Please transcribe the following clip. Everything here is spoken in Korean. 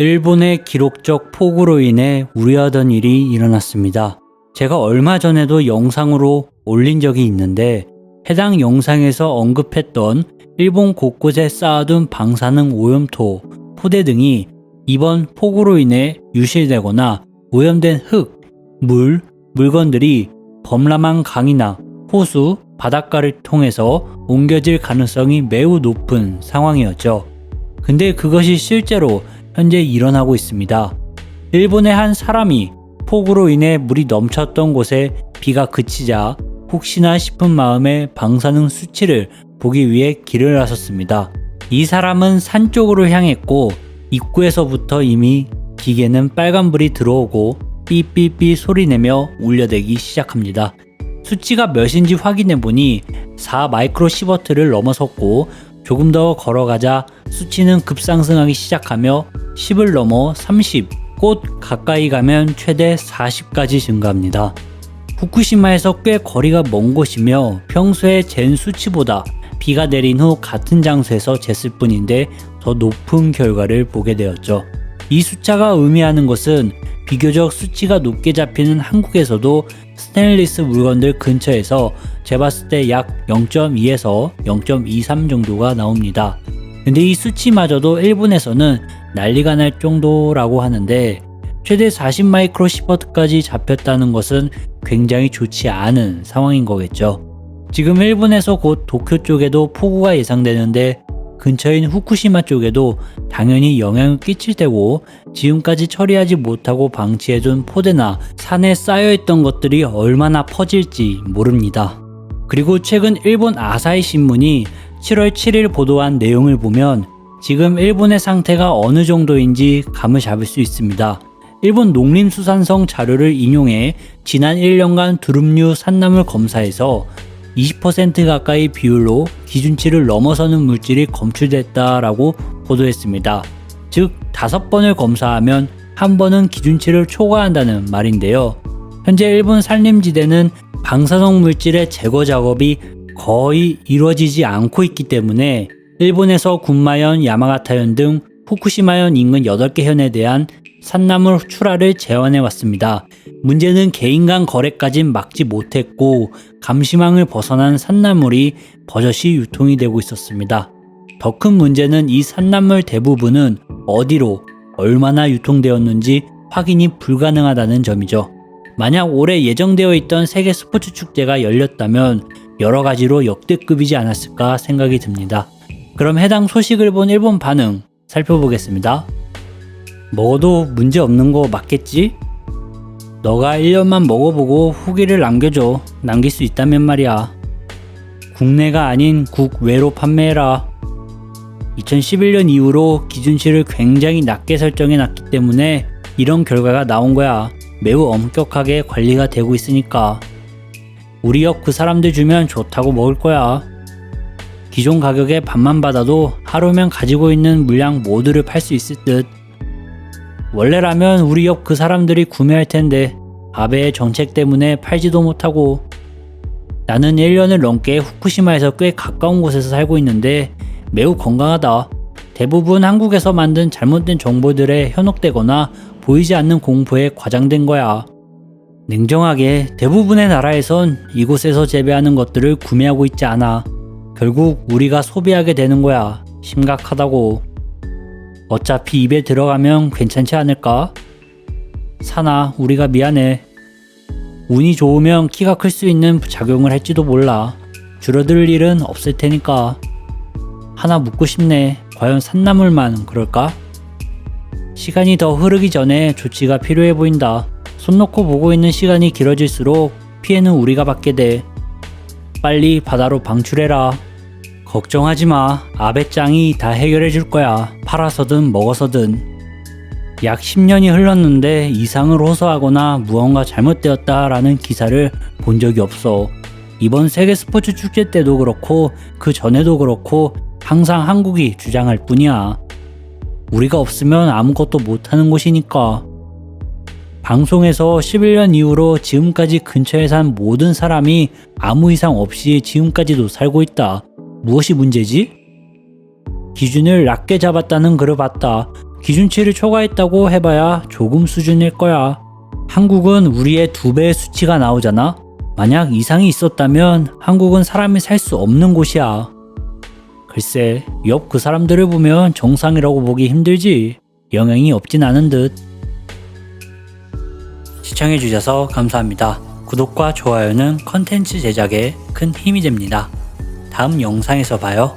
일본의 기록적 폭우로 인해 우려하던 일이 일어났습니다. 제가 얼마 전에도 영상으로 올린 적이 있는데 해당 영상에서 언급했던 일본 곳곳에 쌓아둔 방사능 오염토, 포대 등이 이번 폭우로 인해 유실되거나 오염된 흙, 물, 물건들이 범람한 강이나 호수, 바닷가를 통해서 옮겨질 가능성이 매우 높은 상황이었죠. 근데 그것이 실제로 현재 일어나고 있습니다. 일본의 한 사람이 폭우로 인해 물이 넘쳤던 곳에 비가 그치자 혹시나 싶은 마음에 방사능 수치를 보기 위해 길을 나섰습니다. 이 사람은 산 쪽으로 향했고 입구에서부터 이미 기계는 빨간불이 들어오고 삐삐삐 소리내며 울려대기 시작합니다. 수치가 몇인지 확인해 보니 4 마이크로 시버트를 넘어섰고 조금 더 걸어가자 수치는 급상승하기 시작하며 10을 넘어 30, 꽃 가까이 가면 최대 40까지 증가합니다. 후쿠시마에서 꽤 거리가 먼 곳이며 평소에 잰 수치보다 비가 내린 후 같은 장소에서 쟀을 뿐인데 더 높은 결과를 보게 되었죠. 이 숫자가 의미하는 것은 비교적 수치가 높게 잡히는 한국에서도 스테인리스 물건들 근처에서 재봤을 때 약 0.2에서 0.23 정도가 나옵니다. 근데 이 수치마저도 일본에서는 난리가 날 정도라고 하는데 최대 40 마이크로 시버트까지 잡혔다는 것은 굉장히 좋지 않은 상황인 거겠죠. 지금 일본에서 곧 도쿄 쪽에도 폭우가 예상되는데 근처인 후쿠시마 쪽에도 당연히 영향을 끼칠 테고 지금까지 처리하지 못하고 방치해둔 포대나 산에 쌓여있던 것들이 얼마나 퍼질지 모릅니다. 그리고 최근 일본 아사히 신문이 7월 7일 보도한 내용을 보면 지금 일본의 상태가 어느 정도인지 감을 잡을 수 있습니다. 일본 농림수산성 자료를 인용해 지난 1년간 두릅류 산나물 검사에서 20% 가까이 비율로 기준치를 넘어서는 물질이 검출됐다라고 보도했습니다. 즉, 다섯 번을 검사하면 한 번은 기준치를 초과한다는 말인데요. 현재 일본 산림지대는 방사성 물질의 제거 작업이 거의 이루어지지 않고 있기 때문에 일본에서 군마현, 야마가타현 등 후쿠시마현 인근 8개 현에 대한 산나물 출하를 제한해 왔습니다. 문제는 개인 간 거래까진 막지 못했고 감시망을 벗어난 산나물이 버젓이 유통이 되고 있었습니다. 더 큰 문제는 이 산나물 대부분은 어디로 얼마나 유통되었는지 확인이 불가능하다는 점이죠. 만약 올해 예정되어 있던 세계 스포츠 축제가 열렸다면 여러 가지로 역대급이지 않았을까 생각이 듭니다. 그럼 해당 소식을 본 일본 반응 살펴보겠습니다. 먹어도 문제 없는 거 맞겠지? 너가 1년만 먹어보고 후기를 남겨줘. 남길 수 있다면 말이야. 국내가 아닌 국외로 판매해라. 2011년 이후로 기준치를 굉장히 낮게 설정해 놨기 때문에 이런 결과가 나온 거야. 매우 엄격하게 관리가 되고 있으니까. 우리 역 그 사람들 주면 좋다고 먹을 거야. 기존 가격에 반만 받아도 하루면 가지고 있는 물량 모두를 팔 수 있을 듯. 원래라면 우리 옆 그 사람들이 구매할 텐데 아베의 정책 때문에 팔지도 못하고 나는 1년을 넘게 후쿠시마에서 꽤 가까운 곳에서 살고 있는데 매우 건강하다. 대부분 한국에서 만든 잘못된 정보들에 현혹되거나 보이지 않는 공포에 과장된 거야. 냉정하게 대부분의 나라에선 이곳에서 재배하는 것들을 구매하고 있지 않아. 결국 우리가 소비하게 되는 거야. 심각하다고. 어차피 입에 들어가면 괜찮지 않을까? 사나, 우리가 미안해. 운이 좋으면 키가 클 수 있는 작용을 할지도 몰라. 줄어들 일은 없을 테니까. 하나 묻고 싶네. 과연 산나물만 그럴까? 시간이 더 흐르기 전에 조치가 필요해 보인다. 손 놓고 보고 있는 시간이 길어질수록 피해는 우리가 받게 돼. 빨리 바다로 방출해라. 걱정하지 마. 아베짱이 다 해결해 줄 거야. 팔아서든 먹어서든. 약 10년이 흘렀는데 이상을 호소하거나 무언가 잘못되었다라는 기사를 본 적이 없어. 이번 세계 스포츠 축제 때도 그렇고 그 전에도 그렇고 항상 한국이 주장할 뿐이야. 우리가 없으면 아무것도 못하는 곳이니까. 방송에서 11년 이후로 지금까지 근처에 산 모든 사람이 아무 이상 없이 지금까지도 살고 있다. 무엇이 문제지? 기준을 낮게 잡았다는 글을 봤다. 기준치를 초과했다고 해봐야 조금 수준일 거야. 한국은 우리의 두 배의 수치가 나오잖아? 만약 이상이 있었다면 한국은 사람이 살 수 없는 곳이야. 글쎄, 옆 그 사람들을 보면 정상이라고 보기 힘들지. 영향이 없진 않은 듯. 시청해주셔서 감사합니다. 구독과 좋아요는 컨텐츠 제작에 큰 힘이 됩니다. 다음 영상에서 봐요.